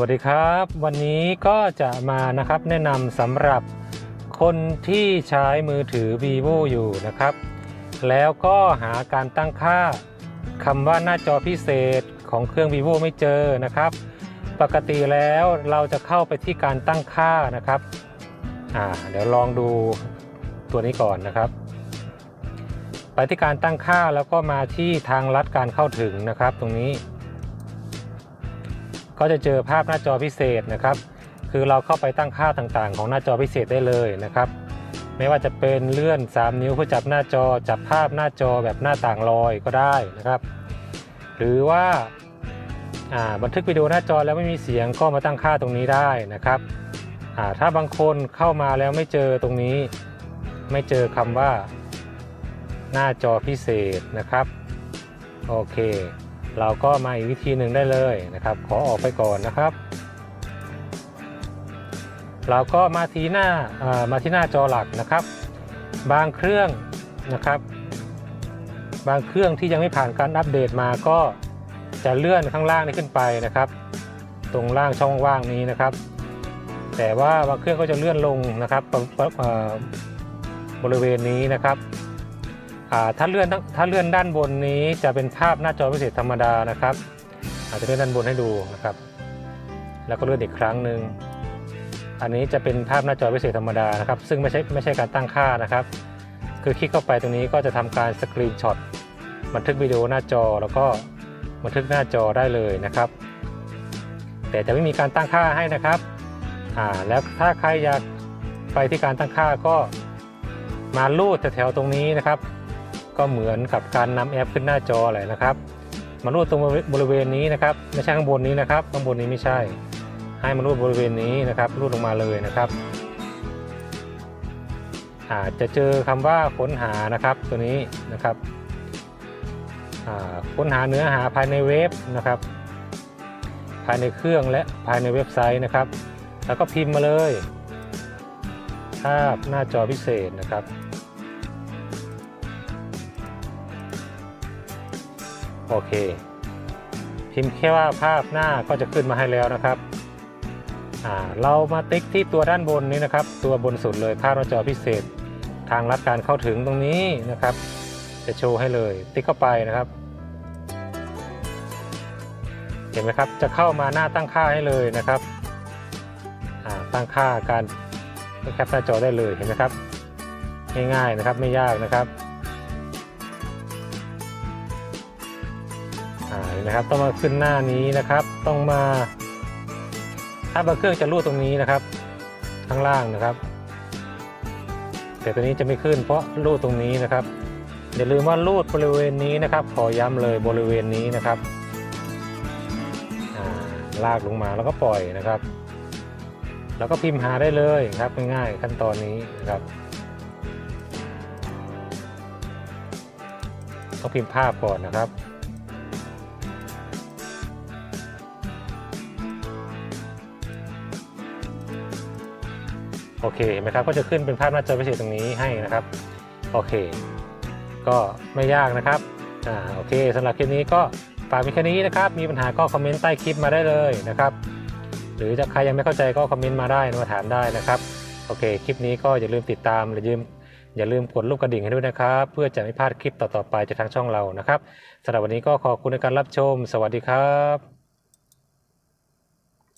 วัสดีครับ วันนี้ก็จะมานะครับแนะนำสำหรับคนที่ใช้มือถือ vivo อยู่นะครับ แล้วก็หาการตั้งค่าคำว่าหน้าจอพิเศษของเครื่อง vivo ไม่เจอนะครับ ปกติแล้วเราจะเข้าไปที่การตั้งค่านะครับอ่าเดี๋ยวลองดูตัวนี้ก่อนนะครับ ไปที่การตั้งค่าแล้วก็มาที่ทางลัดการเข้าถึงนะครับ ตรงนี้ ก็จะเจอภาพหน้าจอพิเศษนะครับ คือเราเข้าไปตั้งค่าต่างๆ ของหน้าจอพิเศษได้เลยนะครับ ไม่ว่าจะเป็นเลื่อน 3 นิ้วเพื่อจับหน้าจอจับภาพหน้าจอแบบหน้าต่างลอยก็ได้นะครับ หรือว่าาบันทึกวิดีโอหน้าจอแล้วไม่มีเสียงก็มาตั้งค่าตรงนี้ได้นะครับถ้าบางคนเข้ามาแล้วไม่เจอตรงนี้ ไม่เจอคำว่า หน้าจอพิเศษนะครับ โอเค เราก็มาอีกวิธีหนึ่งได้เลยนะครับ ขอออกไปก่อนนะครับ เราก็มาที่หน้ามาที่หน้าจอหลักนะครับ บางเครื่องนะครับ บางเครื่องที่ยังไม่ผ่านการอัปเดตมาก็จะเลื่อนข้างล่างนี้ขึ้นไปนะครับ ตรงล่างช่องว่างนี้นะครับ แต่ว่าบางเครื่องก็จะเลื่อนลงนะครับบริเวณนี้นะครับ ถ้าเลื่อนถ้าเลื่อนด้านบนนี้จะเป็นภาพหน้าจอพิเศษธรรมดานะครับ อาจจะเลื่อนด้านบนให้ดูนะครับ แล้วก็เลื่อนอีกครั้งหนึ่งอันนี้จะเป็นภาพหน้าจอพิเศษธรรมดานะครับ ซึ่งไม่ใช่ไม่ใช่การตั้งค่านะครับ คือคลิกเข้าไปตรงนี้ก็จะทำการสกรีนช็อตบันทึกวิดีโอหน้าจอแล้วก็บันทึกหน้าจอได้เลยนะครับ แต่จะไม่มีการตั้งค่าให้นะครับอ่าแล้วถ้าใครอยากไปที่การตั้งค่าก็มาลูดแถวๆตรงนี้นะครับ ก็เหมือนกับการนำแอปขึ้นหน้าจอเลยนะครับมาลูดตรงบริเวณนี้นะครับไม่ใช่ข้างบนนี้นะครับข้างบนนี้ไม่ใช่ ให้มาลูดบริเวณนี้นะครับลูดลงมาเลยนะครับอาจจะเจอคำว่าค้นหานะครับตัวนี้นะครับค้นหาเนื้อหาภายในเว็บนะครับ ภายในเครื่องและภายในเว็บไซต์นะครับ แล้วก็พิมพ์มาเลย ภาพหน้าจอพิเศษนะครับ โอเค พิมพ์แค่ว่าภาพหน้าก็จะขึ้นมาให้แล้วนะครับอ่าเรามาติ๊กที่ตัวด้านบนนี้นะครับ ตัวบนสุดเลยภาพหน้าจอพิเศษ ทางลัดการเข้าถึงตรงนี้นะครับ จะโชว์ให้เลย ติ๊กเข้าไปนะครับ เห็นไหมครับจะเข้ามาหน้าตั้งค่าให้เลยนะครับอ่าตั้งค่าการแคปหน้าจอได้เลยเห็นไหมครับง่ายๆนะครับไม่ยากนะครับ อ่านไหมครับ ต้องมาขึ้นหน้านี้นะครับ ต้องมา ถ้าบาเครื่องจะรูดตรงนี้นะครับ ข้างล่างนะครับ แต่ตัวนี้จะไม่ขึ้น เพราะรูดตรงนี้นะครับอย่าลืมว่ารูดบริเวณนี้นะครับ ขอย้ำเลยบริเวณนี้นะครับาลากลงมาแล้วก็ปล่อยนะครับ แล้วก็พิมพ์หาได้เลยครับง่ายๆขั้นตอนนี้นะครับต้องพิมพ์ภาพก่อนนะครับ โอเคเห็นไหมครับก็จะขึ้นเป็นภาพหน้าจอพิเศษตรงนี้ให้นะครับ โอเค ก็ไม่ยากนะครับอ่าโอเคสำหรับคลิปนี้ก็ฝากเพีแค่นี้นะครับ มีปัญหาก็คอมเมนต์ใต้คลิปมาได้เลยนะครับ หรือจะใครยังไม่เข้าใจก็คอมเมนต์มาได้มาถามได้นะครับ โอเค คลิปนี้ก็อย่าลืมติดตามอย่าลืมอย่าลืมกดรูปกระดิ่งให้ด้วยนะครับ เพื่อจะไม่พลาดคลิปต่อๆไปจากทางช่องเรานะครับสำหรับวันนี้ก็ขอบคุณในการรับชม สวัสดีครับ